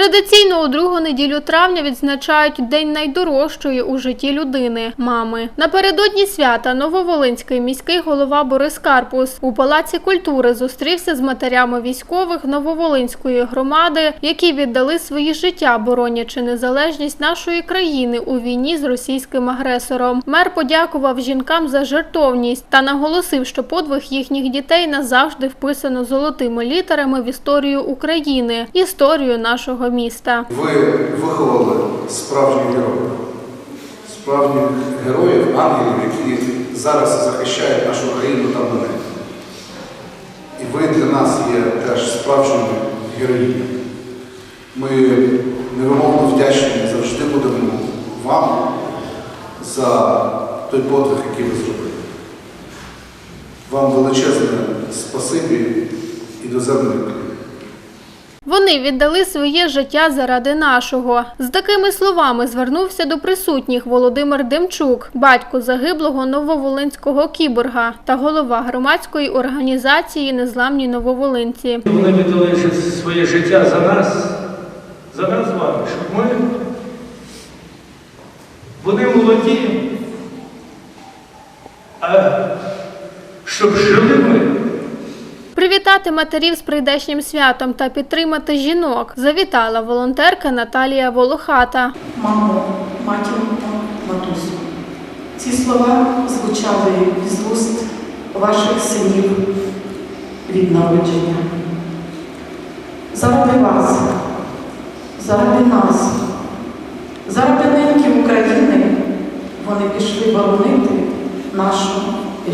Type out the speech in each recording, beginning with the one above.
Традиційно у другу неділю травня відзначають День найдорожчої у житті людини мами. Напередодні свята Нововолинський міський голова Борис Карпус у Палаці культури зустрівся з матерями військових Нововолинської громади, які віддали свої життя, боронячи незалежність нашої країни у війні з російським агресором. Мер подякував жінкам за жертовність та наголосив, що подвиг їхніх дітей назавжди вписано золотими літерами в історію України, історію нашого міста. Ви виховали справжніх героїв, справжніх героїв, ангелів, які зараз захищають нашу країну там на небі. І ви для нас є теж справжніми героїнями. Ми невимовно вдячні завжди будемо вам за той подвиг, який ви зробили. Вам величезне спасибі і доземний уклін. Вони віддали своє життя заради нашого. З такими словами звернувся до присутніх Володимир Демчук, батько загиблого нововолинського кіборга та голова громадської організації Незламні нововолинці. Вони віддали своє життя за нас, за нас з вами, щоб ми, вони молоді, а щоб жили ми. Привітати матерів з прийдешнім святом та підтримати жінок завітала волонтерка Наталія Волохата. Мамо, матінко, матусю. Ці слова звучали з уст ваших синів від народження. Заради вас, заради нас, заради неньки України вони пішли боронити нашу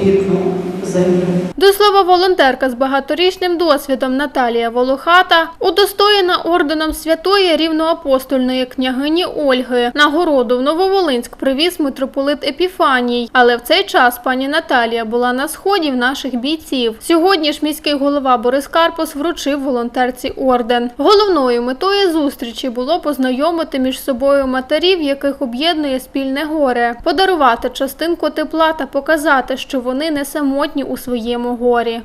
рідну землю. До слова, волонтерка з багаторічним досвідом Наталія Волохата удостоєна орденом святої рівноапостольної княгині Ольги. Нагороду в Нововолинськ привіз митрополит Епіфаній. Але в цей час пані Наталія була на сході в наших бійців. Сьогодні ж міський голова Борис Карпус вручив волонтерці орден. Головною метою зустрічі було познайомити між собою матерів, яких об'єднує спільне горе, подарувати частинку тепла та показати, що вони не самотні у своєму горі.